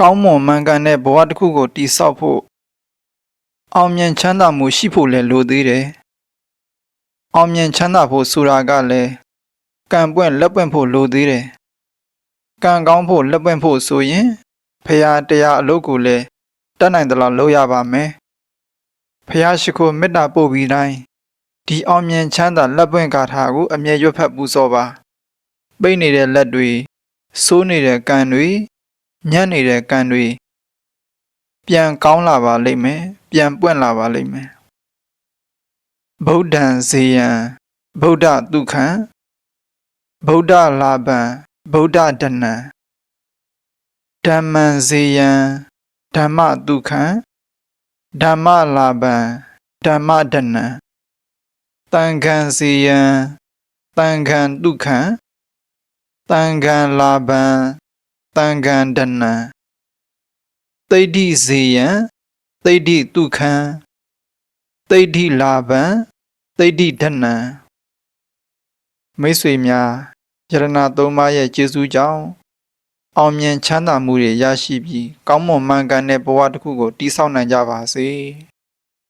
ကောင်းမွန်မှန်ကန်တဲ့ဘဝတစ်ခုကိုတည်ဆောက်ဖို့အောင်မြင်ချမ်းသာမှုရှိဖို့လည်းလိုသေးတယ်။အောင်မြင်ချမ်းသာဖို့ဆိုတာကလည်းကံပွင့်လက်ပွင့်ဖို့လိုသေးတယ်။ကံကောင်းဖို့လက်ပွင့်ဖို့ဆိုရင်ဖရာတရားအလုပ်ကိုလည်းတတ်နိုင်သလောက်လုပ်ရပါမယ်။ဖရာရှိခိုးမေတ္တာပို့ပြီးတိုင်းဒီအောင်မြင်ချမ်းသာလက်ပွင့်ကာထာကိုအမြဲရွတ်ဖတ်ပူဇော်ပါ။ပိတ်နေတဲ့လက်တွေစိုးနေတဲ့ကံတွေ ညံ့နေတဲ့ကံတွေပြန်ကောင်းလာပါလိမ့်မယ်ပြန်ပွင့်လာပါလိမ့်မယ်ဗုဒ္ဓံဇေယံဗုဒ္ဓဒုက္ခံဗုဒ္ဓလာဘံဗုဒ္ဓဒနံဓမ္မံဇေယံဓမ္မဒုက္ခံဓမ္မလာဘံဓမ္မဒနံတန်ခံဇေယံတန်ခံဒုက္ခံတန်ခံလာဘံ တံခံဒနံသိဋ္ဌိဇေယံသိဋ္ဌိတုခံသိဋ္ဌိလာ ಭ ံသိဋ္ဌိဒနံမိတ်ဆွေများယရဏသုံးပါးရဲ့ကျေးဇူးကြောင့်အောင်မြင်ချမ်းသာမှုတွေရရှိပြီးကောင်းမွန်မှန်ကန်တဲ့ဘဝတစ်ခုကိုတည်ဆောက်နိုင်ကြပါစေ။